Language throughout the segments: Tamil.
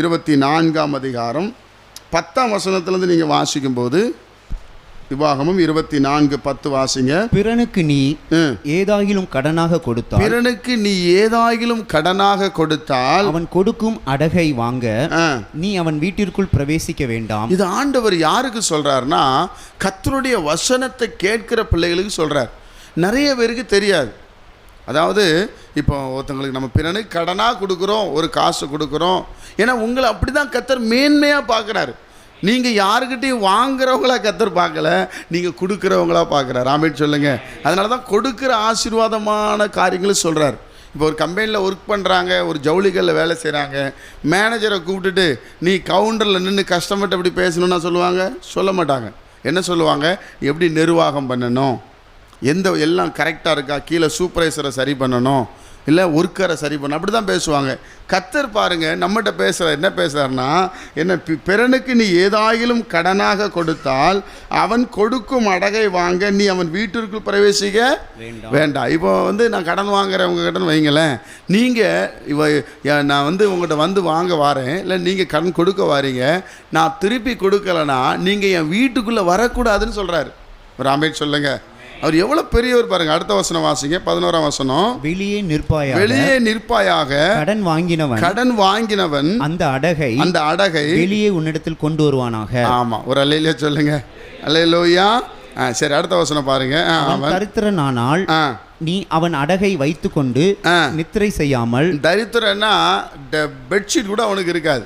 இருபத்தி நான்காம் அதிகாரம் பத்தாம் வசனத்திலேருந்து நீங்கள் வாசிக்கும்போது விவாகமும் இருபத்தி நான்கு பத்து வாசிங்க. பிறனுக்கு நீ. ஏதாகிலும் கடனாக கொடுத்தால் பிறனுக்கு நீ ஏதாகிலும் கடனாக கொடுத்தால் அவன் கொடுக்கும் அடகை வாங்க நீ அவன் வீட்டிற்குள் பிரவேசிக்க வேண்டாம். இது ஆண்டவர் யாருக்கு சொல்றாருன்னா கர்த்தருடைய வசனத்தை கேட்கிற பிள்ளைகளுக்கு சொல்றார். நிறைய பேருக்கு தெரியாது. அதாவது இப்போ ஒருத்தங்களுக்கு நம்ம பிறனுக்கு கடனாக கொடுக்குறோம் ஒரு காசு கொடுக்குறோம். ஏன்னா உங்களை அப்படி தான் கத்தர் மேன்மையாக பார்க்குறாரு. நீங்கள் யாருக்கிட்டையும் வாங்குறவங்களா கத்தர் பார்க்கல நீங்கள் கொடுக்குறவங்களா பார்க்குறாரு. ஆமேட் சொல்லுங்கள் அதனால தான் கொடுக்குற ஆசீர்வாதமான காரியங்களும் சொல்கிறார் இப்போ ஒரு கம்பெனியில் ஒர்க் பண்ணுறாங்க ஒரு ஜவுளிகளில் வேலை செய்கிறாங்க மேனேஜரை கூப்பிட்டுட்டு நீ கவுண்டரில் நின்று கஸ்டமர்கிட்ட எப்படி பேசணும்னா சொல்லுவாங்க? சொல்ல மாட்டாங்க. என்ன சொல்லுவாங்க? எப்படி நிர்வாகம் பண்ணணும்? எந்த எல்லாம் கரெக்டாக இருக்கா? கீழே சூப்பர்வைசரை சரி பண்ணணும். இல்லை ஒர்க்கரை சரி பண்ணணும். அப்படி தான் பேசுவாங்க. கத்தர் பாருங்க நம்மகிட்ட பேசுகிற என்ன பேசுகிறாருன்னா என்ன பிறனுக்கு நீ ஏதாயிலும் கடனாக கொடுத்தால் அவன் கொடுக்கும் அடகை வாங்க நீ அவன் வீட்டிற்குள் பிரவேசிக்க வேண்டாம். இப்போ வந்து நான் கடன் வாங்குறவங்க கிட்ட வைங்களேன். நீங்கள் இவ நான் வந்து உங்கள்கிட்ட வந்து வாங்க வரேன். இல்லை நீங்கள் கடன் கொடுக்க வாரீங்க. நான் திருப்பி கொடுக்கலனா நீங்கள் என் வீட்டுக்குள்ளே வரக்கூடாதுன்னு சொல்கிறாரு ஒரு அமைச்சர் சொல்லுங்க. அவர் எவ்வளோ பெரியவர் பாருங்க அடுத்த வசனம் வாசிங்க பதினோராம் வசனம். வெளியே நிற்பாயாக வெளியே நிற்பாயாக கடன் வாங்கினவன் கடன் வாங்கினவன் அந்த அடகை அந்த அடகை வெளியே உன்னிடத்தில் கொண்டு வருவானாக. ஆமாம் ஒரு அல்லையிலே சொல்லுங்க. அல்லையிலோயா ஆ சரி அடுத்த வசனம் பாருங்க. அவன் தரித்திரனானால் நீ அவன் அடகை வைத்துக்கொண்டு நித்திரை செய்யாமல் தரித்திரன்னா பெட்ஷீட் கூட அவனுக்கு இருக்காது.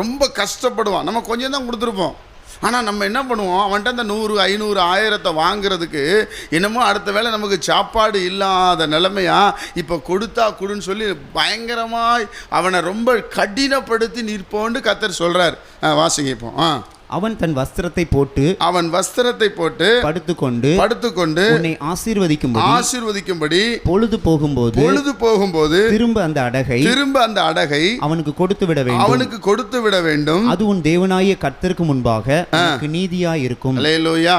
ரொம்ப கஷ்டப்படுவான். நம்ம கொஞ்சம் தான் கொடுத்துருப்போம். ஆனால் நம்ம என்ன பண்ணுவோம்? அவன்கிட்ட அந்த நூறு ஐநூறு ஆயிரத்தை வாங்குறதுக்கு என்னமோ அடுத்த வேளை நமக்கு சாப்பாடு இல்லாத நிலமையாக இப்போ கொடுத்தா கொடுன்னு சொல்லி பயங்கரமாய் அவனை ரொம்ப கடினப்படுத்தி நிற்போன்னு கத்தர் சொல்கிறார் வாசிங்க இப்போ. ஆ. அவன் தன் வஸ்திரத்தை போட்டு அவன் வஸ்திரத்தை போட்டு படுத்துக்கொண்டு படுத்துக்கொண்டு உன்னை ஆசீர்வதிக்கும்படி ஆசீர்வதிக்கும்படி பொழுது போகும்போது பொழுது போகும்போது திரும்ப அந்த அடகை திரும்ப அந்த அடகை அவனுக்கு கொடுத்து விட வேண்டும். அவனுக்கு கொடுத்து விட வேண்டும். அது உன் தேவனாய கர்த்தருக்கு முன்பாக நீதியா இருக்கும் அலையலோயா.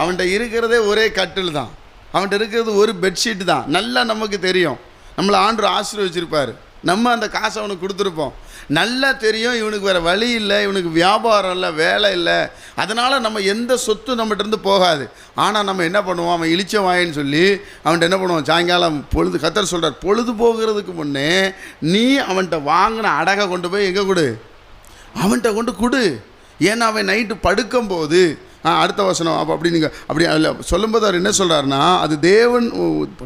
அவன்கிட்ட இருக்கிறதே ஒரே கட்டில் தான் அவன்கிட்ட இருக்கிறது ஒரு பெட்ஷீட் தான். நல்லா நமக்கு தெரியும். நம்மளை ஆண்டு ஆசீர்வச்சிருப்பார் நம்ம அந்த காசை அவனுக்கு கொடுத்துருப்போம். நல்லா தெரியும் இவனுக்கு வேறு வழி இல்லை இவனுக்கு வியாபாரம் இல்லை வேலை இல்லை. அதனால் நம்ம எந்த சொத்து நம்மகிட்ட இருந்து போகாது. ஆனால் நம்ம என்ன பண்ணுவோம்? அவன் இழிச்ச வாயின்னு சொல்லி அவன்கிட்ட என்ன பண்ணுவோம்? சாயங்காலம் பொழுது கத்தர் சொல்கிறார் பொழுது போகிறதுக்கு முன்னே நீ அவன்கிட்ட வாங்கின அடகை கொண்டு போய் எங்கே கொடு? அவன்கிட்ட கொண்டு கொடு. ஏன்னா அவன் நைட்டு படுக்கும்போது ஆ அடுத்த வசனம் அப்போ அப்படி நீங்கள் அப்படி அதில் சொல்லும்போது அவர் என்ன சொல்கிறாருன்னா அது தேவன்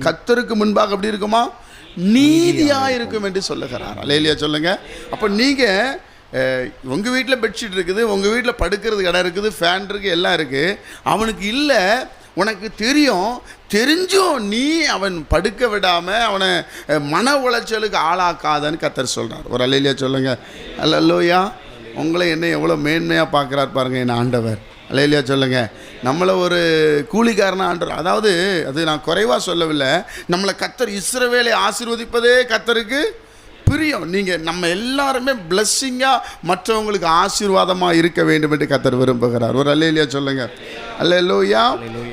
கத்தருக்கு முன்பாக அப்படி இருக்குமா? நீதியாக இருக்கும் என்று சொல்லுகிறார். அலையிலியா சொல்லுங்க. அப்போ நீங்கள் உங்கள் வீட்டில் பெட்ஷீட் இருக்குது உங்கள் வீட்டில் படுக்கிறது இடம் இருக்குது ஃபேன் இருக்குது எல்லாம் இருக்குது அவனுக்கு இல்லை உனக்கு தெரியும் தெரிஞ்சும் நீ அவன் படுக்க விடாமல் அவனை மன உளைச்சலுக்கு ஆளாக்காதன்னு கத்தர் சொல்கிறார் ஒரு அலையிலியா அல்ல லோயா உங்களை என்ன எவ்வளோ மேன்மையாக பார்க்குறார் பாருங்க என் ஆண்டவர். அலையிலியா சொல்லுங்க. நம்மளை ஒரு கூலிக்காரன ஆண்டவர். அதாவது அது நான் குறைவாக சொல்லவில்லை. நம்மளை கத்தர் இஸ்ரவேலை ஆசீர்வதிப்பதே கத்தருக்கு பிரியம். நீங்கள் நம்ம எல்லாருமே பிளஸ்ஸிங்காக மற்றவங்களுக்கு ஆசீர்வாதமாக இருக்க வேண்டும் என்று கத்தர் விரும்புகிறார். ஒரு அல்லையிலையா சொல்லுங்க. அல்லையா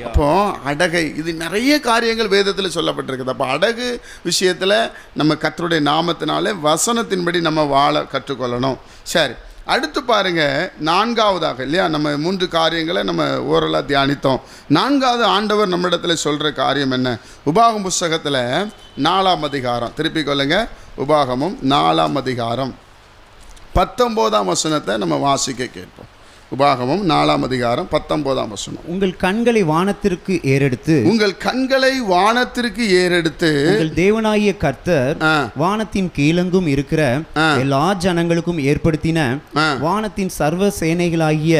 அப்போ அடகை. இது நிறைய காரியங்கள் வேதத்தில் சொல்லப்பட்டிருக்குது. அப்போ அடகு விஷயத்தில் நம்ம கத்தருடைய நாமத்தினாலே வசனத்தின்படி நம்ம வாழ கற்றுக்கொள்ளணும். சரி. அடுத்து பாருங்க நான்காவதாக இல்லையா? நம்ம மூன்று காரியங்களை நம்ம ஓரலாக தியானித்தோம். நான்காவது ஆண்டவர் நம்மிடத்தில் சொல்கிற காரியம் என்ன? உபாகம் புஸ்தகத்தில் நாலாம் அதிகாரம். திருப்பி கொள்ளுங்க. உபாகமும் நாலாம் அதிகாரம். பத்தொம்போதாம் வசனத்தை நம்ம வாசிக்க கேட்போம். உபாகமும் நாலாம் அதிகாரம் பத்தொம்போதாம் வசனம் உங்கள் கண்களை வானத்திற்கு ஏறெடுத்து உங்கள் கண்களை வானத்திற்கு ஏறெடுத்து உங்கள் தேவனாகிய கர்த்தர் வானத்தின் கீழெங்கும் இருக்கிற. எல்லா ஜனங்களுக்கும் ஏற்படுத்தின. வானத்தின் சர்வ சேனைகளாகிய.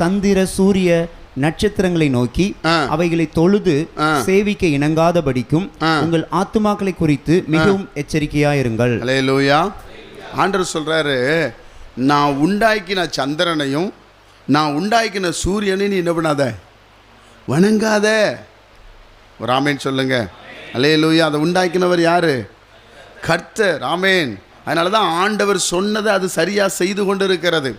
சந்திர சூரிய நட்சத்திரங்களை நோக்கி. அவைகளை தொழுது. சேவிக்க இணங்காதபடிக்கும். உங்கள் ஆத்துமாக்களை குறித்து மிகவும் எச்சரிக்கையாயிருங்கள் அலையலூயா ஆண்டவர் சொல்கிறாரு நான் உண்டாக்கின சந்திரனையும் நான் உண்டாக்கின சூரியனை நீ என்ன பண்ணாத? வணங்காத. ஒரு ஆமேன் சொல்லுங்க. லூயா அதை உண்டாக்கினவர் யாரு? கர்த்தர். ஆமேன். அதனால தான் ஆண்டவர் சொன்னதை அது சரியாக செய்து கொண்டு இருக்கிறது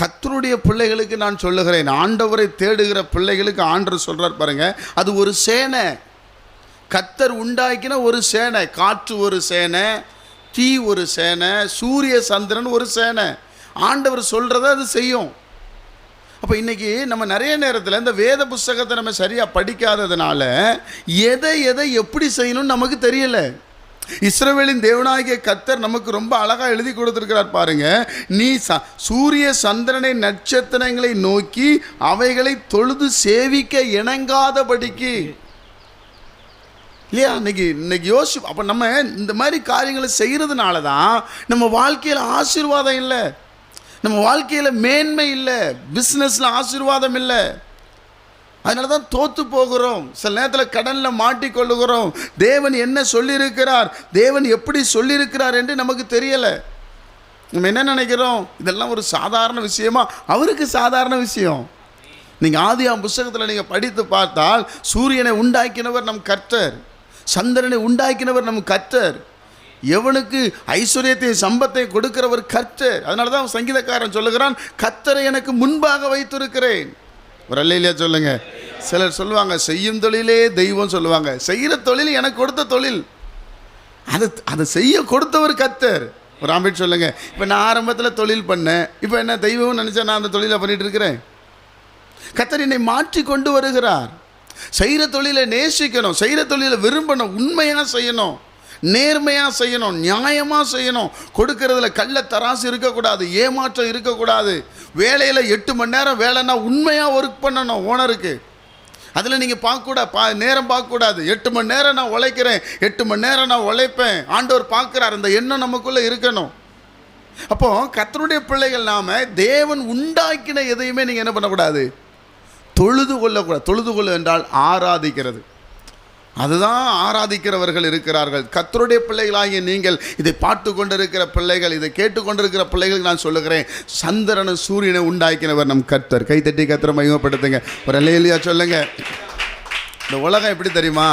கத்தருடைய பிள்ளைகளுக்கு நான் சொல்லுகிறேன். ஆண்டவரை தேடுகிற பிள்ளைகளுக்கு ஆண்டவர் சொல்கிறார் பாருங்க. அது ஒரு சேனை. கத்தர் உண்டாக்கின ஒரு சேனை. காற்று ஒரு சேனை தீ ஒரு சேனை சூரிய சந்திரன் ஒரு சேனை. ஆண்டவர் சொல்கிறத அது செய்யும். அப்போ இன்னைக்கு நம்ம நிறைய நேரத்தில் இந்த வேத புஸ்தகத்தை நம்ம சரியாக படிக்காததுனால எதை எதை எப்படி செய்யணும்னு நமக்கு தெரியலை. இஸ்ரவேலின் தேவனாகிய கத்தர் நமக்கு ரொம்ப அழகாக எழுதி கொடுத்துருக்கிறார் பாருங்க. நீ ச சூரிய சந்திரனை நட்சத்திரங்களை நோக்கி அவைகளை தொழுது சேவிக்க இணங்காதபடிக்கு. இல்லையா? இன்னைக்கு இன்னைக்கு யோசி அப்போ நம்ம இந்த மாதிரி காரியங்களை செய்கிறதுனால தான் நம்ம வாழ்க்கையில் ஆசீர்வாதம் இல்லை. நம்ம வாழ்க்கையில் மேன்மை இல்லை பிஸ்னஸில் ஆசீர்வாதம் இல்லை. அதனால தான் தோற்று போகிறோம். சில நேரத்தில் கடனில் மாட்டிக்கொள்ளுகிறோம் தேவன் என்ன சொல்லியிருக்கிறார்? தேவன் எப்படி சொல்லியிருக்கிறார் என்று நமக்கு தெரியலை. நம்ம என்ன நினைக்கிறோம்? இதெல்லாம் ஒரு சாதாரண விஷயமா? அவருக்கு சாதாரண விஷயம். நீங்கள் ஆதியாம் புஸ்தகத்தில் நீங்கள் படித்து பார்த்தால் சூரியனை உண்டாக்கினவர் நம் கர்த்தர் சந்திரனை உண்டாக்கினவர் நம் கர்த்தர். எவனுக்கு ஐஸ்வர்யத்தை சம்பத்தை கொடுக்கிறவர் கர்த்தர். அதனால தான் சங்கீதக்காரன் சொல்லுகிறான் கர்த்தரை எனக்கு முன்பாக வைத்திருக்கிறேன். ஒரு அல்லையிலையா சொல்லுங்க. சிலர் சொல்லுவாங்க செய்யும் தொழிலே தெய்வம் சொல்லுவாங்க. செய்கிற தொழில் எனக்கு கொடுத்த தொழில். அதை அதை செய்ய கொடுத்தவர் கத்தர் ஒரு ஆம்பிட் சொல்லுங்க. இப்போ நான் ஆரம்பத்தில் தொழில் பண்ணேன். இப்போ என்ன தெய்வம்னு நினச்சா நான் அந்த தொழிலை பண்ணிட்டு இருக்கிறேன்? கத்தர் என்னை மாற்றி கொண்டு வருகிறார். செய்கிற தொழிலை நேசிக்கணும். செய்கிற தொழிலை விரும்பணும். உண்மையாக செய்யணும். நேர்மையாக செய்யணும் நியாயமாக செய்யணும். கொடுக்கறதுல கள்ள தராசு இருக்கக்கூடாது ஏமாற்றம் இருக்கக்கூடாது. வேலையில் எட்டு மணி நேரம் வேலைன்னா உண்மையாக ஒர்க் பண்ணணும் ஓனருக்கு அதில் நீங்கள் பார்க்கக்கூடா பா நேரம் பார்க்கக்கூடாது. எட்டு மணி நேரம் நான் உழைக்கிறேன் எட்டு மணி நேரம் நான் உழைப்பேன். ஆண்டவர் பார்க்குறார் அந்த எண்ணம் நமக்குள்ளே இருக்கணும். அப்போ கத்தருடைய பிள்ளைகள் நாம தேவன் உண்டாக்கின எதையுமே நீங்கள் என்ன பண்ணக்கூடாது? தொழுது கொள்ளக்கூடாது. தொழுது கொள்ள என்றால் ஆராதிக்கிறது. அதுதான் ஆராதிக்கிறவர்கள் இருக்கிறார்கள். கத்தருடைய பிள்ளைகளாகிய நீங்கள் இதை பார்த்து கொண்டிருக்கிற பிள்ளைகள் இதை கேட்டுக்கொண்டிருக்கிற பிள்ளைகளுக்கு நான் சொல்லுகிறேன் சந்திரனை சூரியனை உண்டாக்கினவர் நம் கர்த்தர். கைத்தட்டி கத்திர மையப்படுத்துங்க ஒரு இல்லையா சொல்லுங்க. இந்த உலகம் எப்படி தெரியுமா?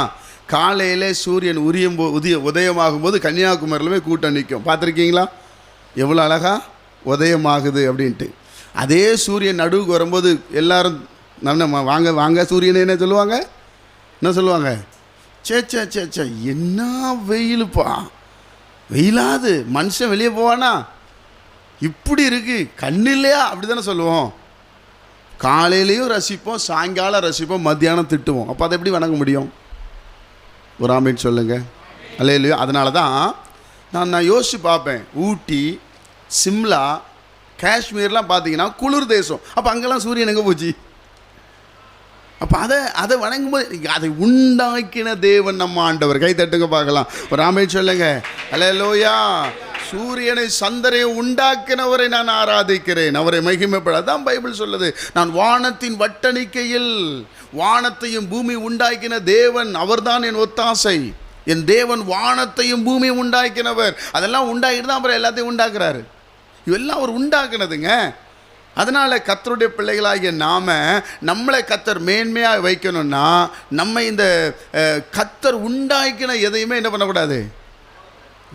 காலையிலே சூரியன் உரியும் போ உதய உதயமாகும் போது கன்னியாகுமரியிலுமே கூட்டம் நிற்கும். பார்த்துருக்கீங்களா? எவ்வளோ அழகா? உதயமாகுது அப்படின்ட்டு. அதே சூரியன் நடுவுக்கு வரும்போது எல்லாரும் நம்ம வாங்க வாங்க சூரியனை என்ன சொல்லுவாங்க? என்ன சொல்லுவாங்க? சே சே சே சே என்ன வெயிலுப்பா. வெயிலாது மனுஷன் வெளியே போவானா? இப்படி இருக்குது கண்ணு இல்லையா அப்படி தானே சொல்லுவோம். காலையிலையும் ரசிப்போம் சாயங்காலம் ரசிப்போம் மத்தியானம் திட்டுவோம். அப்போ அதை எப்படி வணங்க முடியும்? ஒரு சொல்லுங்கள் சொல்லுங்க. அல்ல இல்லையோ அதனால தான் நான் நான் யோசித்து பார்ப்பேன். ஊட்டி சிம்லா காஷ்மீர்லாம் பார்த்தீங்கன்னா குளிர் தேசம். அப்போ அங்கெல்லாம் சூரியன் எங்கே போச்சு? அப்போ அதை அதை வணங்கும்போது அதை உண்டாக்கின தேவன் நம்ம ஆண்டவர். கை தட்டுங்க பார்க்கலாம். ஒரு ஆமை சொல்லுங்க. அல்லேலூயா சூரியனை சந்தரையை உண்டாக்கினவரை நான் ஆராதிக்கிறேன். அவரை மகிமைப்பட அதான் பைபிள் சொல்லுது. நான் வானத்தின் வட்டணிக்கையில் வானத்தையும் பூமி உண்டாக்கின தேவன் அவர்தான் என் ஒத்தாசை. என் தேவன் வானத்தையும் பூமியும் உண்டாக்கினவர். அதெல்லாம் உண்டாக்கிட்டு தான் அப்புறம் எல்லாத்தையும் உண்டாக்குறாரு. இவெல்லாம் அவர் உண்டாக்குனதுங்க. அதனால் கத்தருடைய பிள்ளைகளாகிய நாம் நம்மளை கத்தர் மேன்மையாக வைக்கணும்னா நம்ம இந்த கத்தர் உண்டாக்கின எதையுமே என்ன பண்ணக்கூடாது?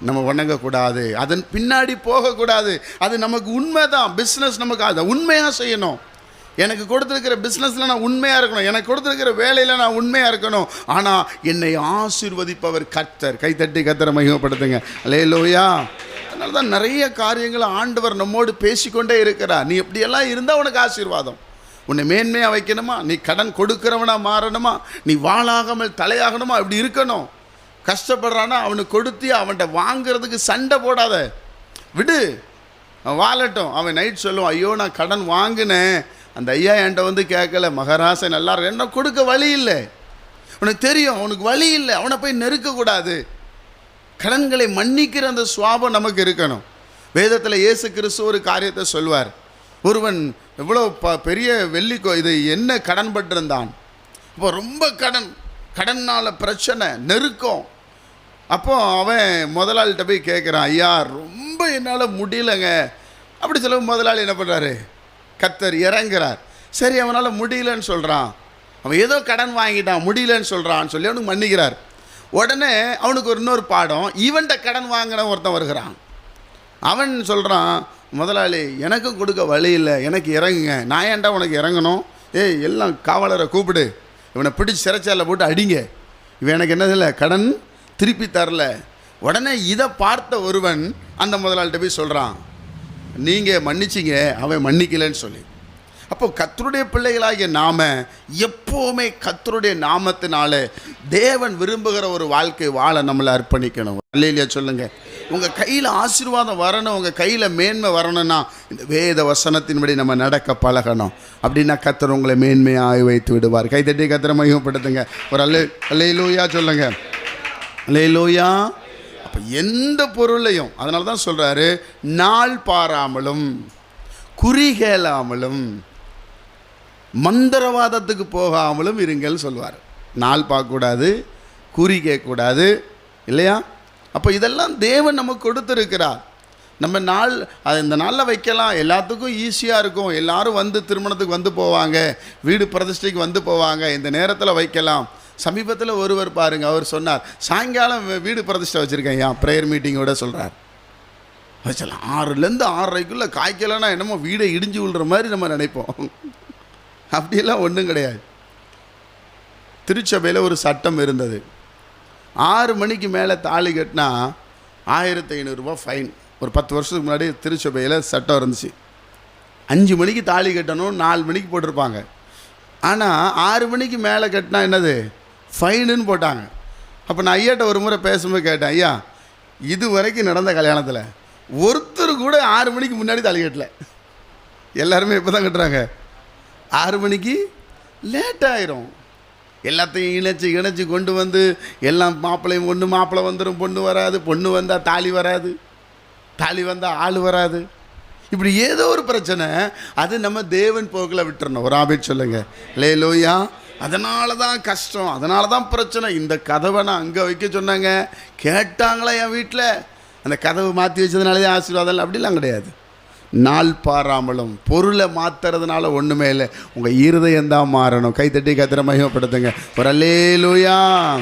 நம்ம வணங்கக்கூடாது. அதன் பின்னாடி போகக்கூடாது. அது நமக்கு உண்மை தான் பிஸ்னஸ் நமக்கு அதை உண்மையாக செய்யணும். எனக்கு கொடுத்துருக்கிற பிஸ்னஸில் நான் உண்மையாக இருக்கணும். எனக்கு கொடுத்துருக்கிற வேலையில் நான் உண்மையாக இருக்கணும். ஆனால் என்னை ஆசிர்வதிப்பவர் கத்தர் கைத்தட்டி கத்தரை மகிமப்படுத்துங்க. லே லோயா அதனால தான் நிறைய காரியங்களை ஆண்டவர் நம்மோடு பேசிக்கொண்டே இருக்கிறார். நீ இப்படியெல்லாம் இருந்தால் உனக்கு ஆசீர்வாதம். உன்னை மேன்மையாக வைக்கணுமா? நீ கடன் கொடுக்குறவனாக மாறணுமா? நீ வாழாகாமல் தலையாகணுமா? இப்படி இருக்கணும். கஷ்டப்படுறானா அவனுக்கு கொடுத்து அவன்கிட்ட வாங்குறதுக்கு சண்டை போடாத. விடு. வாழட்டும். அவன் நைட் சொல்லுவான் ஐயோ நான் கடன் வாங்கினேன். அந்த ஐயா என்கிட்ட வந்து கேட்கல. மகராசன் நல்லா என்ன கொடுக்க வழி இல்லை? உனக்கு தெரியும். அவனுக்கு வழி இல்லை. அவனை போய் நெருக்கக்கூடாது. கடன்களை மன்னிக்கிற அந்த சுவாபம் நமக்கு இருக்கணும். வேதத்தில் இயேசு கிறிஸ்து ஒரு காரியத்தை சொல்வார். ஒருவன் எவ்வளோ ப பெரிய வெள்ளிக்கோ இது என்ன கடன் பட்டிருந்தான்? இப்போ ரொம்ப கடன் கடனால் பிரச்சனை நெருக்கம். அப்போ அவன் முதலாளிகிட்ட போய் கேட்குறான் ஐயா ரொம்ப என்னால் முடியலங்க. அப்படி சொல்ல முதலாளி என்ன பண்ணுறாரு கத்தர் இறங்குறார். சரி அவனால் முடியலன்னு சொல்கிறான் அவன் ஏதோ கடன் வாங்கிட்டான் முடியலன்னு சொல்கிறான்னு சொல்லி அவனுக்கு மன்னிக்கிறார். உடனே அவனுக்கு ஒரு இன்னொரு பாடம் இவன்கிட்ட கடன் வாங்கின ஒருத்தன் வருகிறான். அவன் சொல்கிறான் முதலாளி எனக்கும் கொடுக்க வழி இல்லை எனக்கு இறங்குங்க. நான் ஏன்டா உனக்கு இறங்கணும்? ஏய் எல்லாம் காவலரை கூப்பிடு. இவனை பிடிச்சி சிறைச்சாலை போட்டு அடிங்க. இவன் எனக்கு என்னது இல்லை கடன்? திருப்பி தரல. உடனே இதை பார்த்த ஒருவன் அந்த முதலாளிகிட்ட போய் சொல்கிறான் நீங்கள் மன்னிச்சிங்க அவன் மன்னிக்கலைன்னு சொல்லி. அப்போ கத்தருடைய பிள்ளைகளாகிய நாம எப்போவுமே கத்தருடைய நாமத்தினால தேவன் விரும்புகிற ஒரு வாழ்க்கை வாழ நம்மளை அர்ப்பணிக்கணும். இல்லையா சொல்லுங்க. உங்கள் கையில் ஆசீர்வாதம் வரணும் உங்கள் கையில் மேன்மை வரணும்னா இந்த வேத வசனத்தின்படி நம்ம நடக்க பழகணும். அப்படின்னா கத்தர் உங்களை மேன்மையாக வைத்து விடுவார். கைத்தட்டி கத்தரை மையப்படுத்துங்க ஒரு அல்ல லூயா சொல்லுங்க. அல்லையிலூயா அப்போ எந்த பொருளையும் அதனால தான் சொல்கிறாரு நாள் பாராமலும் குறிகேளாமலும் மந்திரவாதத்துக்கு போகாமலும் இருங்கள் சொல்வார். நாள் பார்க்கக்கூடாது குறி கேட்கக்கூடாது இல்லையா? அப்போ இதெல்லாம் தேவன் நமக்கு கொடுத்துருக்கிறார். நம்ம நாள் அது இந்த நாளில் வைக்கலாம். எல்லாத்துக்கும் ஈஸியாக இருக்கும். எல்லாரும் வந்து திருமணத்துக்கு வந்து போவாங்க. வீடு பிரதிஷ்டைக்கு வந்து போவாங்க. இந்த நேரத்தில் வைக்கலாம். சமீபத்தில் ஒருவர் பாருங்கள் அவர் சொன்னார் சாயங்காலம் வீடு பிரதிஷ்டை வச்சுருக்கேன். ஏன் ப்ரேயர் மீட்டிங்கோட சொல்கிறார் வச்சலாம். ஆறுலேருந்து ஆறரைக்குள்ளே காய்க்கலைன்னா என்னமோ வீடை இடிஞ்சு விழுற மாதிரி நம்ம நினைப்போம். அப்படியெல்லாம் ஒன்றும் கிடையாது. திருச்சபையில் ஒரு சட்டம் இருந்தது. ஆறு மணிக்கு மேலே தாலி கட்டினா ஆயிரத்தி ஐநூறுரூவா ஃபைன் ஒரு பத்து வருஷத்துக்கு முன்னாடி திருச்சபையில் சட்டம் இருந்துச்சு. அஞ்சு மணிக்கு தாலி கட்டணும் நாலு மணிக்கு போட்டிருப்பாங்க. ஆனால் ஆறு மணிக்கு மேலே கட்டினா என்னது? ஃபைனுன்னு போட்டாங்க. அப்போ நான் ஐயாட்ட ஒரு முறை பேசும்போது கேட்டேன் ஐயா இது வரைக்கும் நடந்த கல்யாணத்தில் ஒருத்தர் கூட ஆறு மணிக்கு முன்னாடி தாலி கட்டலை. எல்லாருமே இப்போ தான் கட்டுறாங்க. ஆறு மணிக்கு லேட் ஆயிரும். எல்லாத்தையும் இணைச்சி இணைச்சி கொண்டு வந்து எல்லாம் மாப்பிள்ளையும் ஒன்று மாப்பிள்ளை வந்துடும் பொண்ணு வராது பொண்ணு வந்தால் தாலி வராது தாலி வந்தால் ஆள் வராது. இப்படி ஏதோ ஒரு பிரச்சனை அது நம்ம தேவன் போக்கில் விட்டுறணும். ஒரு ஆபீட் சொல்லுங்க. லே லோயா அதனால தான் கஷ்டம் அதனால தான் பிரச்சனை. இந்த கதவை நான் அங்கே வைக்க சொன்னாங்க. கேட்டாங்களா என் வீட்டில் அந்த கதவை மாற்றி வச்சதுனாலே ஆசீர்வாதம் அப்படிலாம் கிடையாது. நாள் பாராமலும். பொருளை மாத்துறதுனால ஒன்றுமே இல்லை. உங்கள் இருதயம் தான் மாறணும். கைத்தட்டி கத்திர மகிமப்படுத்துங்க. ஒரு அல்லேலூயா.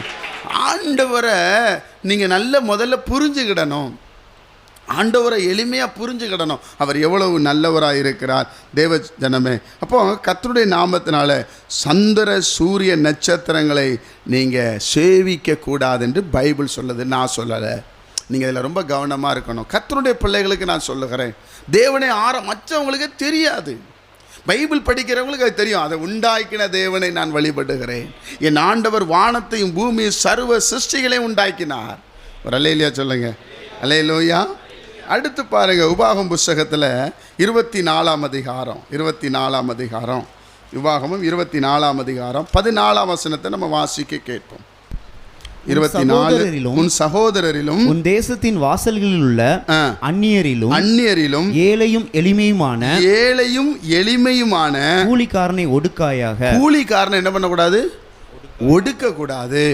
ஆண்டவரை நீங்கள் நல்ல முதல்ல புரிஞ்சுக்கிடணும். ஆண்டவரை எளிமையாக புரிஞ்சுக்கிடணும். அவர் எவ்வளவு நல்லவராக இருக்கிறார். தேவ ஜனமே அப்போ கத்தருடைய நாமத்தினால சந்திர சூரிய நட்சத்திரங்களை நீங்கள் சேவிக்கக்கூடாது என்று பைபிள் சொல்லுது. நான் சொல்லலை. நீங்கள் இதில் ரொம்ப கவனமாக இருக்கணும். கத்தனுடைய பிள்ளைகளுக்கு நான் சொல்லுகிறேன். தேவனை ஆற மற்றவங்களுக்கு தெரியாது. பைபிள் படிக்கிறவங்களுக்கு அது தெரியும். அதை உண்டாக்கின தேவனை நான் வழிபடுகிறேன். என் ஆண்டவர் வானத்தையும் பூமியும் சர்வ சிருஷ்டிகளையும் உண்டாக்கினார். ஒரு அலையிலையா சொல்லுங்க. அலையிலோயா அடுத்து பாருங்க உபாகம் புஸ்தகத்தில் இருபத்தி நாலாம் அதிகாரம். இருபத்தி நாலாம் அதிகாரம். விவாகமும் இருபத்தி நாலாம் அதிகாரம். பதினாலாம் வசனத்தை நம்ம வாசிக்க கேட்போம். இருபத்தி நாலு சகோதரரிலும் உன் சகோதரரிலும் உன் தேசத்தின் வாசல்களில் உள்ள அந்நியரிலும் அந்நியரிலும் ஏழையும் எளிமையுமான ஏழையும் எளிமையுமான கூலிக்காரனை ஒடுக்காயாக. கூலிக்காரனை என்ன பண்ணக்கூடாது? ஒடுக்கக்கூடாது.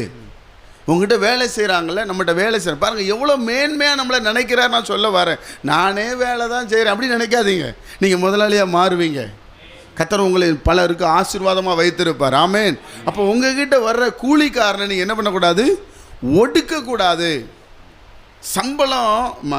உங்ககிட்ட வேலை செய்கிறாங்கல்ல நம்மகிட்ட வேலை செய்கிற பாருங்கள் எவ்வளோ மேன்மையாக நம்மளை நினைக்கிறார் நான் சொல்ல வரேன். நானே வேலை தான் செய்கிறேன் அப்படி நினைக்காதீங்க. நீங்கள் முதலாளியாக மாறுவீங்க. கத்தர் உங்களை பலருக்கு ஆசீர்வாதமாக வைத்திருப்பார். ஆமேன். அப்போ உங்ககிட்ட வர்ற கூலிக்காரனை நீங்கள் என்ன பண்ணக்கூடாது? ஒடுக்கக்கூடாது. சம்பளம்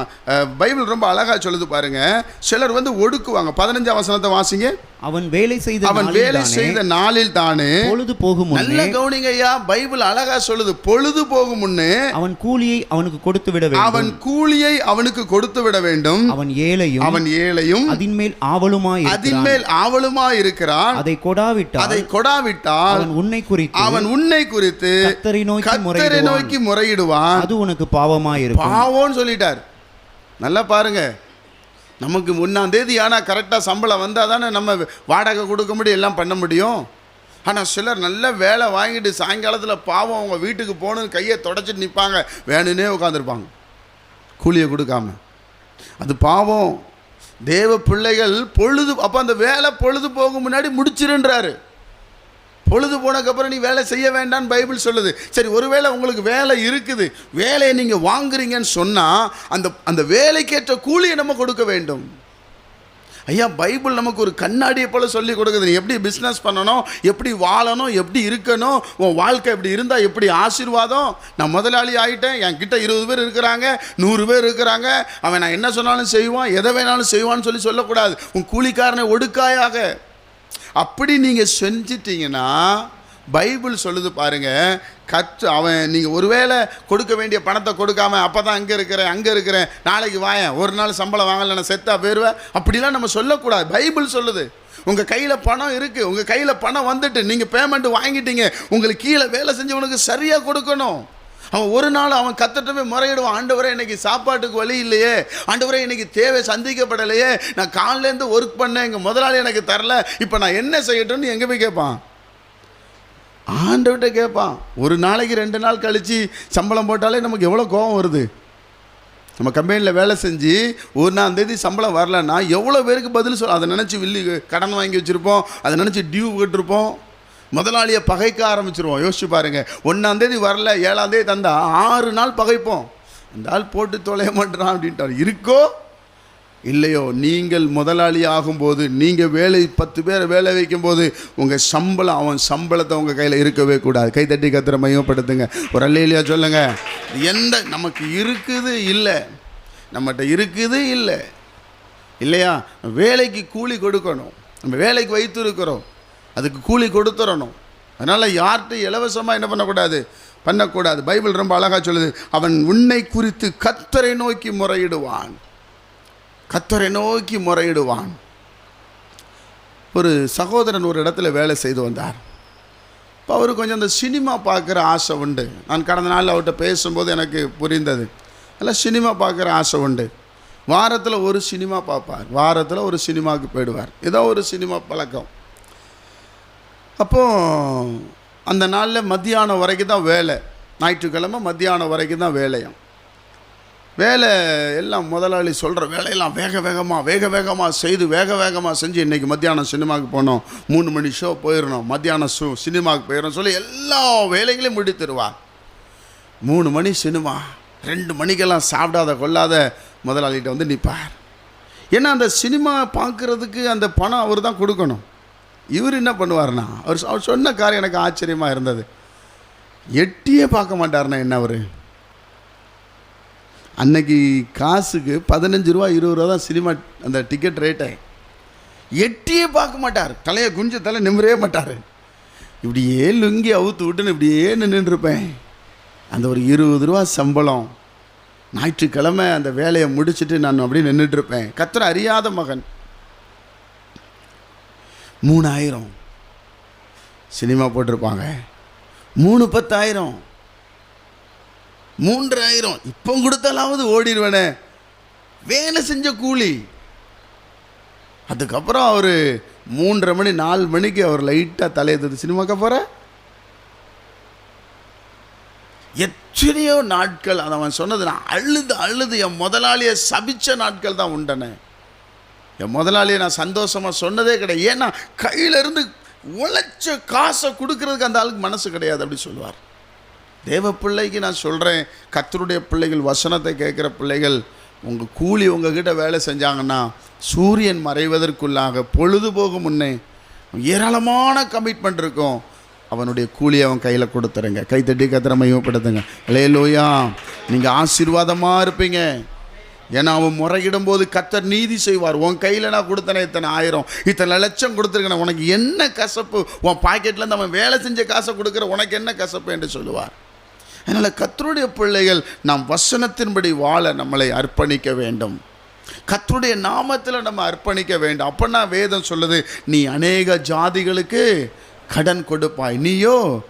பைபிள் ரொம்ப அழகாக சொல்லுது பாருங்க. சிலர் வந்து ஒடுக்குவாங்க. பதினஞ்சாம் வசனத்தை வாசிங்க. அவன் வேலை செய்த அவன் வேலை செய்த நாளில் தானே பொழுது போகும் நல்ல கவனிங்க ஐயா பைபிள் அழகா சொல்லுது. பொழுது போகும் முன்னே அவன் கூலியை அவனுக்கு கொடுத்து விட வேண்டும். அவன் கூலியை அவனுக்கு கொடுத்து விட வேண்டும். அவன் ஏழையும் அவன் ஏழையும் அதின்மேல் ஆவலுமாய் அதின் மேல் ஆவலுமா இருக்கிறான். அதை கொடாவிட்டால் அதை கொடாவிட்டால் அவன் உன்னை குறித்து அவன் உன்னை குறித்து கத்தரை நோக்கி முறையிடுவான். அது உனக்கு பாவமாய் இருக்கும் பாவோன்னு சொல்லிட்டார். நல்லா பாருங்க. நமக்கு முன்னாம் தேதி ஆனால் கரெக்டாக சம்பளம் வந்தால் தானே நம்ம வாடகை கொடுக்க முடியும் எல்லாம் பண்ண முடியும். ஆனால் சிலர் நல்ல வேலை வாங்கிட்டு சாயங்காலத்தில் பாவம் அவங்க வீட்டுக்கு போகணுன்னு கையை தொடச்சிட்டு நிற்பாங்க வேணுன்னே உட்காந்துருப்பாங்க கூலியை கொடுக்காம. அது பாவம். தேவ பிள்ளைகள் பொழுது அப்போ அந்த வேலை பொழுது போகும் முன்னாடி முடிச்சிருன்றாரு. பொழுது போனதுக்கப்புறம் நீ வேலை செய்ய வேண்டாம்னு பைபிள் சொல்லுது. சரி ஒருவேளை உங்களுக்கு வேலை இருக்குது. வேலையை நீங்கள் வாங்குறீங்கன்னு சொன்னால் அந்த அந்த வேலைக்கேற்ற கூலியை நம்ம கொடுக்க வேண்டும். ஐயா பைபிள் நமக்கு ஒரு கண்ணாடியை போல் சொல்லி கொடுக்குது. நீ எப்படி பிஸ்னஸ் பண்ணணும் எப்படி வாழணும் எப்படி இருக்கணும் உன் வாழ்க்கை எப்படி இருந்தால் எப்படி ஆசீர்வாதம்? நான் முதலாளி ஆகிட்டேன் என் கிட்ட இருபது பேர் இருக்கிறாங்க நூறு பேர் இருக்கிறாங்க. அவன் நான் என்ன சொன்னாலும் செய்வான் எதை வேணாலும் செய்வான்னு சொல்லி சொல்லக்கூடாது. உன் கூலிக்காரனை ஒடுக்காயாக. அப்படி நீங்கள் செஞ்சிட்டிங்கன்னா பைபிள் சொல்லுது பாருங்க கற்று அவன் நீங்கள் ஒருவேளை கொடுக்க வேண்டிய பணத்தை கொடுக்காம அப்போ தான் அங்கே இருக்கிறேன் அங்கே இருக்கிறேன் நாளைக்கு வாயேன் ஒரு நாள் சம்பளம் வாங்கலை நான் செத்தா போயிடுவேன் அப்படிலாம் நம்ம சொல்லக்கூடாது. பைபிள் சொல்லுது. உங்கள் கையில் பணம் இருக்குது உங்கள் கையில் பணம் வந்துட்டு நீங்கள் பேமெண்ட் வாங்கிட்டீங்க. உங்களுக்கு கீழே வேலை செஞ்சவனுக்கு சரியாக கொடுக்கணும். அவன் ஒரு நாள் அவன் கத்தட்டமே முறையிடுவான். ஆண்டவரை இன்னைக்கு சாப்பாட்டுக்கு வழி இல்லையே. ஆண்டவரை இன்னைக்கு தேவை சந்திக்கப்படலையே. நான் காலிலேருந்து ஒர்க் பண்ணேன். எங்கள் முதலாளி எனக்கு தரல. இப்போ நான் என்ன செய்யட்டும்னு எங்கே போய் கேட்பான் ஆண்டவர்கிட்ட கேட்பான் ஒரு நாளைக்கு ரெண்டு நாள் கழித்து சம்பளம் போட்டாலே நமக்கு எவ்வளோ கோபம் வருது? நம்ம கம்பெனியில் வேலை செஞ்சு ஒரு நாள்தேதி சம்பளம் வரலன்னா எவ்வளோ பேருக்கு பதில் சொல்ல அதை நினச்சி வில்லி கடன் வாங்கி வச்சுருப்போம். அதை நினச்சி டியூ கட்டிருப்போம். முதலாளியை பகைக்க ஆரம்பிச்சிருவோம். யோசிச்சு பாருங்க. ஒன்றாம் தேதி வரல ஏழாம் தேதி தந்தா ஆறு நாள் பகைப்போம். அந்த ஆள் போட்டு தொலைய மாட்டேறான் அப்படின்ட்டார் இருக்கோ? இல்லையோ? நீங்கள் முதலாளி ஆகும்போது நீங்கள் வேலை பத்து பேரை வேலை வைக்கும்போது உங்கள் சம்பளம் அவன் சம்பளத்தை உங்கள் கையில் இருக்கவே கூடாது. கைத்தட்டி கத்திர மையப்படுத்துங்க. ஒரு அல்லையிலையா சொல்லுங்க. எந்த நமக்கு இருக்குது இல்லை. நம்மகிட்ட இருக்குது இல்லை. இல்லையா? வேலைக்கு கூலி கொடுக்கணும். நம்ம வேலைக்கு வைத்து இருக்கிறோம் அதுக்கு கூலி கொடுத்துடணும் அதனால் யார்கிட்ட இலவசமாக என்ன பண்ணக்கூடாது? பண்ணக்கூடாது. பைபிள் ரொம்ப அழகாக சொல்லுது அவன் உன்னை குறித்து கத்தரை நோக்கி முறையிடுவான். கத்தரை நோக்கி முறையிடுவான். ஒரு சகோதரன் ஒரு இடத்துல வேலை செய்து வந்தார். இப்போ அவருக்கு கொஞ்சம் அந்த சினிமா பார்க்குற ஆசை உண்டு. நான் கடந்த நாள் அவர்கிட்ட பேசும்போது எனக்கு புரிந்தது. அதில் சினிமா பார்க்குற ஆசை உண்டு. வாரத்தில் ஒரு சினிமா பார்ப்பார். வாரத்தில் ஒரு சினிமாவுக்கு போயிடுவார். ஏதோ ஒரு சினிமா பழக்கம். அப்போது அந்த நாளில் மத்தியானம் வரைக்கும் தான் வேலை. ஞாயிற்றுக்கிழமை மத்தியானம் வரைக்கும் தான் வேலையும். வேலை எல்லாம் முதலாளி சொல்கிற வேலையெல்லாம் வேக வேகமாக வேக வேகமாக செய்து வேக வேகமாக செஞ்சு இன்றைக்கி மத்தியானம் சினிமாவுக்கு போனோம். மூணு மணி ஷோ போயிடணும் மத்தியானம் ஷோ சினிமாவுக்கு போயிடணும் சொல்லி எல்லா வேலைகளையும் முடித்துருவா. மூணு மணி சினிமா ரெண்டு மணிக்கெல்லாம் சாப்பிடாத கொள்ளாத முதலாளிகிட்ட வந்து நிற்பார் ஏன்னா அந்த சினிமா பார்க்குறதுக்கு அந்த பணம் அவர் தான் கொடுக்கணும். இவர் என்ன பண்ணுவார்னா அவர் அவர் சொன்ன காரியம் எனக்கு ஆச்சரியமாக இருந்தது. எட்டியே பார்க்க மாட்டார்னா என்ன அவர்? அன்னைக்கு காசுக்கு பதினஞ்சு ரூபா இருபது ரூபா தான் சினிமா அந்த டிக்கெட் ரேட்டை எட்டியே பார்க்க மாட்டார். தலையை குஞ்ச தலை நிமிரவே மாட்டார். இப்படியே லுங்கி அவுத்து விட்டுன்னு இப்படியே நின்றுருப்பேன் அந்த ஒரு இருபது ரூபா சம்பளம் ஞாயிற்றுக்கிழமை அந்த வேலையை முடிச்சுட்டு நான் அப்படியே நின்றுட்டுருப்பேன் கத்திர அறியாத மகன். மூணாயிரம். சினிமா போட்டிருப்பாங்க. மூணு பத்தாயிரம். மூன்றாயிரம். இப்போ கொடுத்தாலாவது ஓடிடுவேனே. வேலை செஞ்ச கூலி. அதுக்கப்புறம் அவர் மூன்றரை மணி நாலு மணிக்கு அவர் லைட்டாக தலையெடுத்தது சினிமாக்க போகிற எத்தனையோ நாட்கள் அதை அவன் சொன்னது நான் அழுது அழுது என் முதலாளியை சபிச்ச நாட்கள் தான் உண்டனே. என் முதலாளியை நான் சந்தோஷமாக சொன்னதே கிடையாது. ஏன்னா கையிலேருந்து உழைச்ச காசை கொடுக்கறதுக்கு அந்த ஆளுக்கு மனசு கிடையாது அப்படி சொல்லுவார். தேவ பிள்ளைக்கு நான் சொல்கிறேன் கத்தருடைய பிள்ளைகள் வசனத்தை கேட்குற பிள்ளைகள் உங்கள் கூலி உங்ககிட்ட வேலை செஞ்சாங்கன்னா சூரியன் மறைவதற்குள்ளாக பொழுது போகும் முன்னே ஏராளமான கமிட்மெண்ட் இருக்கும். அவனுடைய கூலியை அவன் கையில் கொடுத்துருங்க. கைத்தட்டி கத்திர மையப்படுத்துங்க. லேலோயா நீங்கள் ஆசீர்வாதமாக இருப்பீங்க. ஏன்னா அவன் முறையிடும் போது கத்தர் நீதி செய்வார். உன் கையில் நான் கொடுத்தனே இத்தனை ஆயிரம் இத்தனை லட்சம் கொடுத்துருக்கேன் உனக்கு என்ன கசப்பு? உன் பாக்கெட்லேருந்து அவன் வேலை செஞ்ச காசை கொடுக்குற உனக்கு என்ன கசப்பு என்று சொல்லுவார். அதனால் கத்தருடைய பிள்ளைகள் நாம் வசனத்தின்படி வாழ நம்மளை அர்ப்பணிக்க வேண்டும். கத்தருடைய நாமத்தில் நம்ம அர்ப்பணிக்க வேண்டும். அப்பன்னா வேதம் சொல்லுது நீ அநேக ஜாதிகளுக்கு கடன் கொடுப்பாய். நீயோ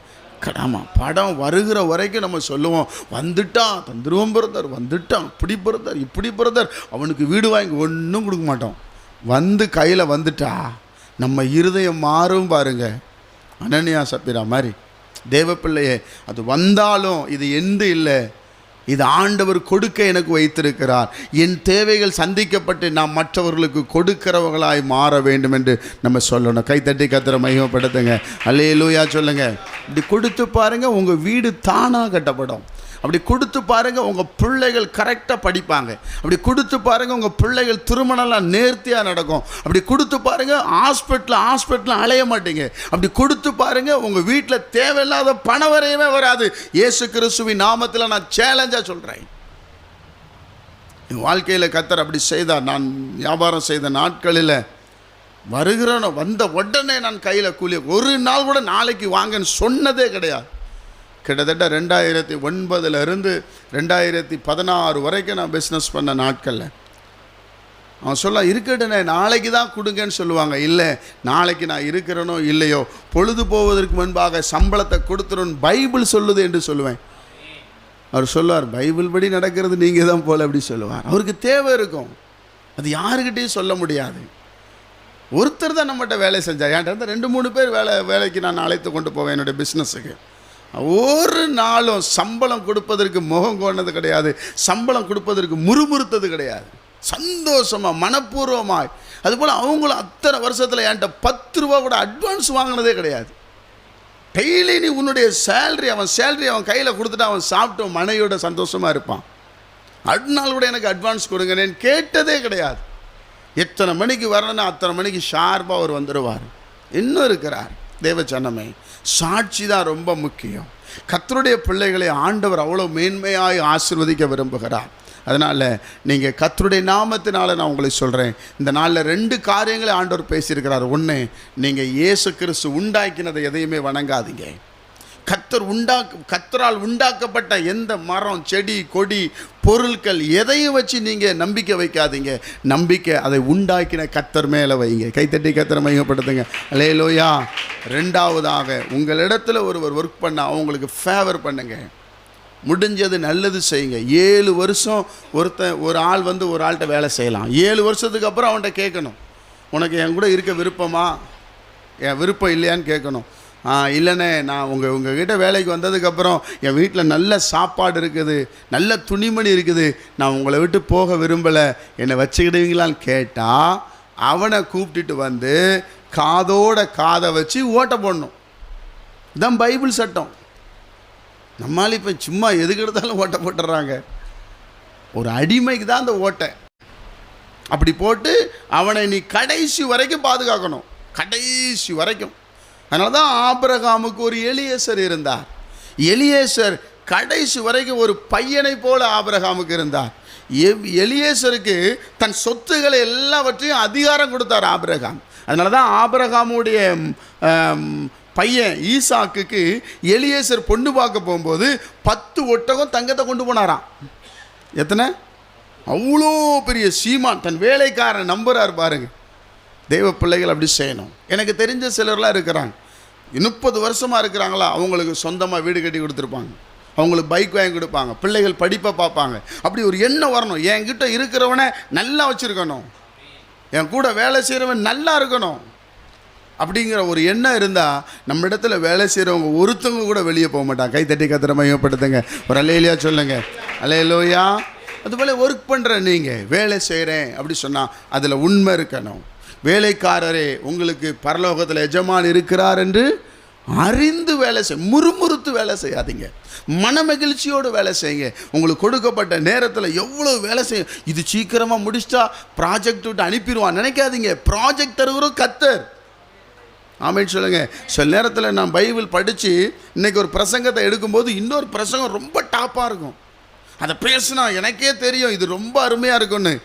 ஆமாம் படம் வருகிற வரைக்கும் நம்ம சொல்லுவோம் வந்துட்டான் தந்துருவோம் பிரதர் வந்துட்டான் இப்படி பிரதர் இப்படி பிரதர் அவனுக்கு வீடு வாங்கி ஒன்றும் கொடுக்க மாட்டோம். வந்து கையில் வந்துட்டா நம்ம இருதயம் மாறும் பாருங்க. அனன்யா சப்பிரா மாதிரி. தேவப்பிள்ளையே அது வந்தாலும் இது எந்த இல்லை. இது ஆண்டவர் கொடுக்க எனக்கு வைத்திருக்கிறார். என் தேவைகள் சந்திக்கப்பட்டு நாம் மற்றவர்களுக்கு கொடுக்கிறவர்களாய் மாற வேண்டும் என்று நம்ம சொல்லணும். கைத்தட்டி கத்திர அல்லையே லூயா சொல்லுங்கள் இப்படி கொடுத்து பாருங்கள் உங்கள் வீடு தானாக கட்டப்படும். அப்படி கொடுத்து பாருங்கள் உங்கள் பிள்ளைகள் கரெக்டாக படிப்பாங்க. அப்படி கொடுத்து பாருங்கள் உங்கள் பிள்ளைகள் திருமணம்லாம் நேர்த்தியாக நடக்கும். அப்படி கொடுத்து பாருங்கள் ஹாஸ்பிட்டலில் ஹாஸ்பிட்டலில் அலைய மாட்டீங்க. அப்படி கொடுத்து பாருங்கள் உங்கள் வீட்டில் தேவையில்லாத பண வரையவே வராது. இயேசு கிறிஸ்துவின் நாமத்தில் நான் சேலஞ்சாக சொல்கிறேன் என் வாழ்க்கையில் கத்தர் அப்படி செய்தார். நான் வியாபாரம் செய்த நாட்களில் வருகிறனோ வந்த உடனே நான் கையில் கூலி ஒரு நாள் கூட நாளைக்கு வாங்கன்னு சொன்னதே கிடையாது. கிட்டத்தட்ட ரெண்டாயிரத்தி ஒன்பதுலேருந்து ரெண்டாயிரத்தி பதினாறு வரைக்கும் நான் பிஸ்னஸ் பண்ண நாட்களில். அவன் சொல்ல இருக்கட்டுனே நாளைக்கு தான் கொடுங்கன்னு சொல்லுவாங்க. இல்லை நாளைக்கு நான் இருக்கிறேனோ இல்லையோ பொழுது போவதற்கு முன்பாக சம்பளத்தை கொடுத்துருன்னு பைபிள் சொல்லுது என்று சொல்லுவேன். அவர் சொல்லுவார் பைபிள் படி நடக்கிறது நீங்கள் தான் போல அப்படி சொல்லுவார். அவருக்கு தேவை இருக்கும். அது யாருக்கிட்டையும் சொல்ல முடியாது. ஒருத்தர் தான் நம்மகிட்ட வேலை செஞ்சார் என்கிட்ட இருந்து ரெண்டு மூணு பேர் வேலை வேலைக்கு நான் அழைத்து கொண்டு போவேன் என்னுடைய பிஸ்னஸுக்கு ஒரு நாளும் சம்பளம் கொடுப்பதற்கு முகம் கொண்டது கிடையாது. சம்பளம் கொடுப்பதற்கு முறுமுறுத்தது கிடையாது. சந்தோஷமாக மனப்பூர்வமாய். அதுபோல் அவங்களும் அத்தனை வருஷத்தில் என்கிட்ட பத்து ரூபா கூட அட்வான்ஸ் வாங்கினதே கிடையாது. டெய்லி நீ உன்னுடைய சேல்ரி அவன் சேல்ரி அவன் கையில் கொடுத்துட்டு அவன் சாப்பிட்டு மனைவியோட சந்தோஷமாக இருப்பான். அடுத்த நாள் கூட எனக்கு அட்வான்ஸ் கொடுங்கன்னு கேட்டதே கிடையாது. எத்தனை மணிக்கு வரணும்னா அத்தனை மணிக்கு ஷார்ப்பாக அவர் வந்துடுவார் இன்னும் இருக்கிறார். தேவ ஜனமே சாட்சி தான் ரொம்ப முக்கியம். கத்தருடைய பிள்ளைகளை ஆண்டவர் அவ்வளோ மேன்மையாய் ஆசிர்வதிக்க விரும்புகிறார். அதனால் நீங்கள் கத்தருடைய நாமத்தினால நான் உங்களுக்கு சொல்கிறேன் இந்த நாளில் ரெண்டு காரியங்களை ஆண்டவர் பேசியிருக்கிறார். ஒன்று நீங்கள் இயேசு கிறிஸ்து உண்டாக்கினதை எதையுமே வணங்காதீங்க. கத்தர் உண்டா கத்தரால் உண்டாக்கப்பட்ட எந்த மரம் செடி கொடி பொருட்கள் எதையும் வச்சு நீங்கள் நம்பிக்கை வைக்காதீங்க. நம்பிக்கை அதை உண்டாக்கின கத்தர் மேலே வைங்க. கைத்தட்டி கத்தரை மையப்படுத்துங்க அலேலோயா ரெண்டாவதாக உங்களிடத்தில் ஒருவர் ஒர்க் பண்ணால் அவங்களுக்கு ஃபேவர் பண்ணுங்க. முடிஞ்சது நல்லது செய்யுங்க. ஏழு வருஷம் ஒருத்தன் ஒரு ஆள் வந்து ஒரு ஆள்கிட்ட வேலை செய்யலாம். ஏழு வருஷத்துக்கு அப்புறம் அவன்கிட்ட கேட்கணும். உனக்கு என் கூட இருக்க விருப்பமா? என் விருப்பம் இல்லையான்னு கேட்கணும். இல்லைண்ணே நான் உங்கள் உங்கள் கிட்டே வேலைக்கு வந்ததுக்கப்புறம் என் வீட்டில் நல்ல சாப்பாடு இருக்குது நல்ல துணிமணி இருக்குது. நான் உங்களை விட்டு போக விரும்பலை. என்னை வச்சுக்கிடுவீங்களான்னு கேட்டால் அவனை கூப்பிட்டுட்டு வந்து காதோட காதை வச்சு ஓட்ட போடணும். இதுதான் பைபிள் சட்டம். நம்மால் இப்போ சும்மா எதுக்கு எடுத்தாலும் ஓட்ட போட்டுடுறாங்க ஒரு அடிமைக்கு தான் அந்த ஓட்டை. அப்படி போட்டு அவனை நீ கடைசி வரைக்கும் பாதுகாக்கணும். கடைசி வரைக்கும். அதனால தான் ஆபிரகாமுக்கு ஒரு எலியேசர் இருந்தார். எலியேசர் கடைசி வரைக்கும் ஒரு பையனை போல ஆபிரகாமுக்கு இருந்தார். எவ் எலியேசருக்கு தன் சொத்துக்களை எல்லாவற்றையும் அதிகாரம் கொடுத்தார் ஆபிரகாம். அதனால தான் ஆபிரகாமுடைய பையன் ஈசாக்குக்கு எலியேசர் பொண்ணு பார்க்க போகும்போது பத்து ஒட்டகம் தங்கத்தை கொண்டு போனாராம். எத்தனை? அவ்வளோ பெரிய சீமான் தன் வேலைக்காரன் நம்புறார் பாருங்கள் தெய்வ பிள்ளைகள் அப்படி செய்யணும். எனக்கு தெரிஞ்ச சிலர்லாம் இருக்கிறாங்க. முப்பது வருஷமாக இருக்கிறாங்களா அவங்களுக்கு சொந்தமாக வீடு கட்டி கொடுத்துருப்பாங்க. அவங்களுக்கு பைக் வாங்கி கொடுப்பாங்க. பிள்ளைகள் படிப்பை பார்ப்பாங்க. அப்படி ஒரு எண்ணம் வரணும். என்கிட்ட இருக்கிறவனை நல்லா வச்சுருக்கணும். என் கூட வேலை செய்கிறவன் நல்லா இருக்கணும். அப்படிங்கிற ஒரு எண்ணம் இருந்தால் நம்ம இடத்துல வேலை செய்கிறவங்க ஒருத்தவங்க கூட வெளியே போக மாட்டாங்க. கைத்தட்டி கத்திர மையப்படுத்துங்க. ஒரு அலையிலையா சொல்லுங்க. அலையிலோயா அதுபோல் ஒர்க் பண்ணுற நீங்கள் வேலை செய்கிறேன் அப்படி சொன்னால் அதில் உண்மை இருக்கணும். வேலைக்காரரே உங்களுக்கு பரலோகத்தில் எஜமான் இருக்கிறார் என்று அறிந்து வேலை செய் முறுமுறுத்து வேலை செய்யாதீங்க. மன மகிழ்ச்சியோடு வேலை செய்யுங்க. உங்களுக்கு கொடுக்கப்பட்ட நேரத்தில் எவ்வளோ வேலை செய்யும் இது சீக்கிரமாக முடிச்சிட்டா ப்ராஜெக்ட் விட்டு அனுப்பிடுவான் நினைக்காதீங்க. ப்ராஜெக்ட் தருகிறோம் கத்தர். ஆமேன்னு சொல்லுங்க. சில நேரத்தில் நான் பைபிள் படித்து இன்றைக்கி ஒரு பிரசங்கத்தை எடுக்கும்போது இன்னொரு பிரசங்கம் ரொம்ப டாப்பாக இருக்கும். அதை பேசுனா எனக்கே தெரியும். இது ரொம்ப அருமையாக இருக்கும்னு.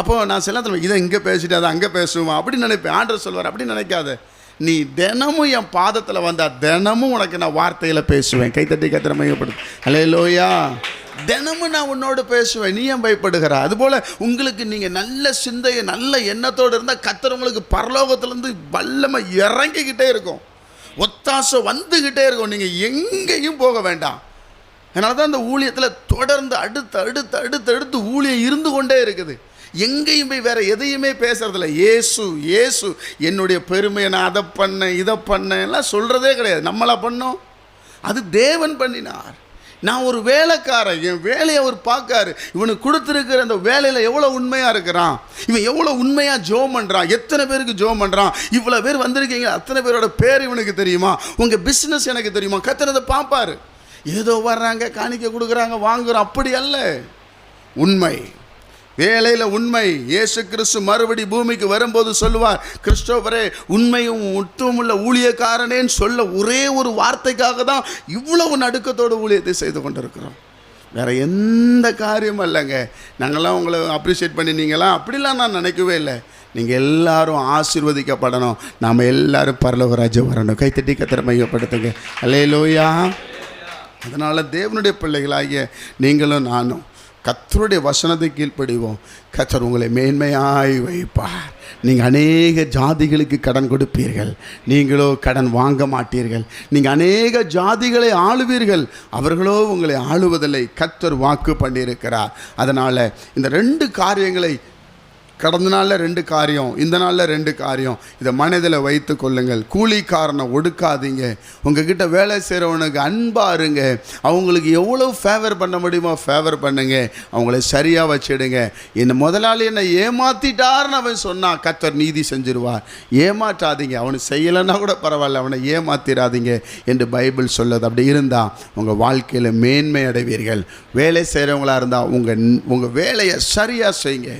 அப்போ நான் சில நேரத்தில் இதை இங்கே பேசிட்டு அதை அங்கே பேசுவோம். அப்படின்னு நினைப்பேன். ஆண்டர் சொல்வார் அப்படின்னு நினைக்காத. நீ தினமும் என் பாதத்தில் வந்தால் தினமும் உனக்கு நான் வார்த்தையில் பேசுவேன். கைத்தட்டி கத்திர மையப்படுது அலே லோயா தினமும் நான் உன்னோடு பேசுவேன். நீ ஏன் பயப்படுகிற? அதுபோல் உங்களுக்கு நீங்கள் நல்ல சிந்தையை நல்ல எண்ணத்தோடு இருந்தால் கத்தர் உங்களுக்கு பரலோகத்துலேருந்து வல்லமை இறங்கிக்கிட்டே இருக்கும். ஒத்தாசை வந்துக்கிட்டே இருக்கும். நீங்கள் எங்கேயும் போக வேண்டாம். அதனால தான் அந்த ஊழியத்தில் தொடர்ந்து அடுத்து அடுத்து அடுத்து அடுத்து ஊழியம் இருந்து கொண்டே இருக்குது. எங்கேயும் போய் வேறு எதையுமே பேசுறதில்ல. ஏசு இயேசு என்னுடைய பெருமையை நான் அதை பண்ணேன் இதை பண்ணேன் எல்லாம் சொல்கிறதே கிடையாது. நம்மளா பண்ணோம். அது தேவன் பண்ணினார். நான் ஒரு வேலைக்காரன் என் வேலையை அவர் பார்க்காரு. இவனுக்கு கொடுத்துருக்கிற அந்த வேலையில் எவ்வளோ உண்மையாக இருக்கிறான்? இவன் எவ்வளோ உண்மையாக ஜோ பண்ணுறான் எத்தனை பேருக்கு ஜோ பண்ணுறான் இவ்வளோ பேர் வந்திருக்கீங்க அத்தனை பேரோட பேர் இவனுக்கு தெரியுமா? உங்கள் பிஸ்னஸ் எனக்கு தெரியுமா? கத்துறதை பார்ப்பார். ஏதோ வர்றாங்க காணிக்க கொடுக்குறாங்க வாங்குறோம். அப்படி அல்ல. உண்மை. வேலையில் உண்மை. இயேசு கிறிஸ்து மறுபடி பூமிக்கு வரும்போது சொல்லுவார் கிறிஸ்டோபரே உண்மையும் உத்தமுள்ள ஊழியக்காரனேன்னு சொல்ல ஒரே ஒரு வார்த்தைக்காக தான் இவ்வளவு நடுக்கத்தோடு ஊழியத்தை செய்து கொண்டிருக்கிறோம். வேற எந்த காரியமும் இல்லைங்க. நாங்களாம் உங்களை அப்ரிஷியேட் பண்ணினீங்களா அப்படிலாம் நான் நினைக்கவே இல்லை. நீங்கள் எல்லாரும் ஆசிர்வதிக்கப்படணும். நாம் எல்லாரும் பரலோக வரணும். கைத்தட்டி கத்திர மையப்படுத்துங்க. அல்லேலூயா அதனால் தேவனுடைய பிள்ளைகளாகிய நீங்களும் நானும் கத்தருடைய வசனத்தை கீழ்ப்படிவோம். கத்தர் உங்களை மேன்மையாய் வைப்பார். நீங்கள் அநேக ஜாதிகளுக்கு கடன் கொடுப்பீர்கள். நீங்களோ கடன் வாங்க மாட்டீர்கள். நீங்கள் அநேக ஜாதிகளை ஆளுவீர்கள். அவர்களோ உங்களை ஆளுவதில்லை. கத்தர் வாக்கு பண்ணியிருக்கிறார். அதனால் இந்த ரெண்டு காரியங்களை கடந்த நாளில் ரெண்டு காரியம் இந்த நாளில் ரெண்டு காரியம். இதை மனதில் வைத்து கொள்ளுங்கள். கூலிக்காரனை ஒடுக்காதீங்க. உங்ககிட்ட வேலை செய்கிறவனுக்கு அன்பாக இருங்க. அவங்களுக்கு எவ்வளோ ஃபேவர் பண்ண முடியுமோ ஃபேவர் பண்ணுங்க. அவங்கள சரியாக வச்சிடுங்க. இந்த முதலாளி என்னை ஏமாத்திட்டாருன்னு அவன் சொன்னான் கத்தர் நீதி செஞ்சிருவார். ஏமாற்றாதீங்க. அவனை செய்யலைன்னா கூட பரவாயில்ல. அவனை ஏமாத்திராதீங்க என்று பைபிள் சொல்லுது. அப்படி இருந்தால் உங்கள் வாழ்க்கையில் மேன்மை அடைவீர்கள். வேலை செய்கிறவங்களாக இருந்தால் உங்கள் உங்கள் வேலையை சரியாக செய்யுங்க.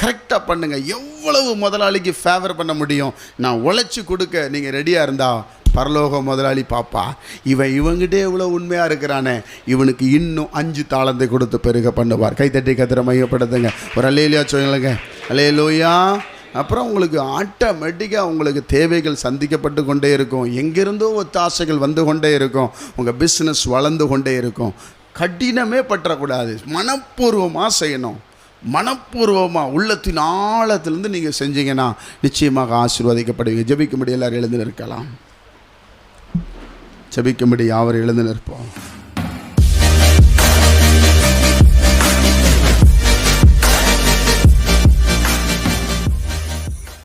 கரெக்டாக பண்ணுங்கள் எவ்வளவு முதலாளிக்கு ஃபேவர் பண்ண முடியும்? நான் உழைச்சி கொடுக்க நீங்கள் ரெடியாக இருந்தா பரலோக முதலாளி பாப்பா. இவன் இவங்கிட்டே இவ்வளோ உண்மையாக இருக்கிறானே. இவனுக்கு இன்னும் அஞ்சு தாளந்தை கொடுத்து பெருக பண்ணுவார். கைத்தட்டி கத்திர மையப்படுத்துங்க. ஒரு அலையிலையா சொல்லுங்க. அலையிலோயா அப்புறம் உங்களுக்கு ஆட்டோமேட்டிக்காக உங்களுக்கு தேவைகள் சந்திக்கப்பட்டு கொண்டே இருக்கும். எங்கேருந்தோ ஒத்தாசைகள் வந்து கொண்டே இருக்கும். உங்கள் பிஸ்னஸ் வளர்ந்து கொண்டே இருக்கும். கடினமே பற்றக்கூடாது. மனப்பூர்வமாக செய்யணும். மனப்பூர்வமாக உள்ளத்தின் ஆழத்துலேருந்து நீங்கள் செஞ்சீங்கன்னா நிச்சயமாக ஆசீர்வதிக்கப்படுவீங்க. ஜபிக்கும்படி எல்லாரும் எழுந்து நிற்கலாம். ஜபிக்கும்படி யாவர் எழுந்து நிற்போம்.